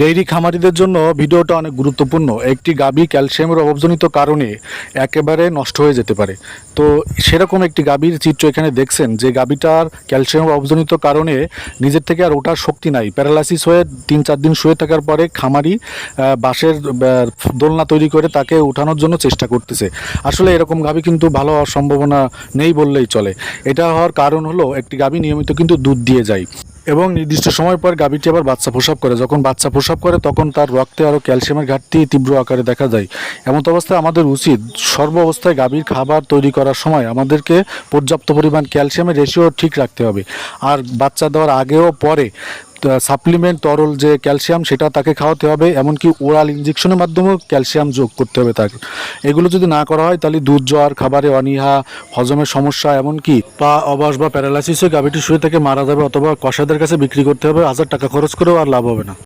Dairy খামারিদের জন্য ভিডিওটা অনেক গুরুত্বপূর্ণ। একটি গাবি ক্যালসিয়ামের অভাবজনিত কারণে একেবারে নষ্ট হয়ে যেতে পারে। তো সেরকম একটি গাবির চিত্র এখানে দেখছেন যে গাবিটার ক্যালসিয়ামের অভাবজনিত কারণে নিজের থেকে আর ওঠার শক্তি নাই। প্যারালাইসিস হয়ে তিন চার দিন শুয়ে থাকার পরে খামারি বাঁশের দোলনা তৈরি করে তাকে উঠানোর জন্য চেষ্টা করতেছে। আসলে এরকম গাবি কিন্তু ভালো হওয়ার সম্ভাবনা নেই বললেই চলে। এটা হওয়ার কারণ হলো একটি গাবি নিয়মিত কিন্তু দুধ দিয়ে যায়। এবং নির্দিষ্ট সময় পর গাভীটি আবার বাচ্চা প্রসব করে। যখন বাচ্চা প্রসব করে, তখন তার রক্তে আরও ক্যালসিয়ামের ঘাটতি তীব্র আকারে দেখা যায়। এমন অবস্থায় আমাদের উচিত সর্ব অবস্থায় গাভীর খাবার তৈরি করার সময় আমাদেরকে পর্যাপ্ত পরিমাণ ক্যালসিয়ামের রেশিও ঠিক রাখতে হবে। আর বাচ্চা দেওয়ার আগেও পরে সাপ্লিমেন্ট তরল যে ক্যালসিয়াম সেটা তাকে খাওয়াতে হবে, এমনকি ওরাল ইঞ্জেকশনের মাধ্যমেও ক্যালসিয়াম যোগ করতে হবে তাকে। এগুলো যদি না করা হয়, তাহলে দুধ জ্বর, খাবারে অনীহা হজমের সমস্যা, এমনকি পা অবাস বা প্যারালাইসিস গাভীটি শুয়ে থেকে মারা যাবে অথবা কষাদের কাছে বিক্রি করতে হবে, হাজার টাকা খরচ করেও আর লাভ হবে না।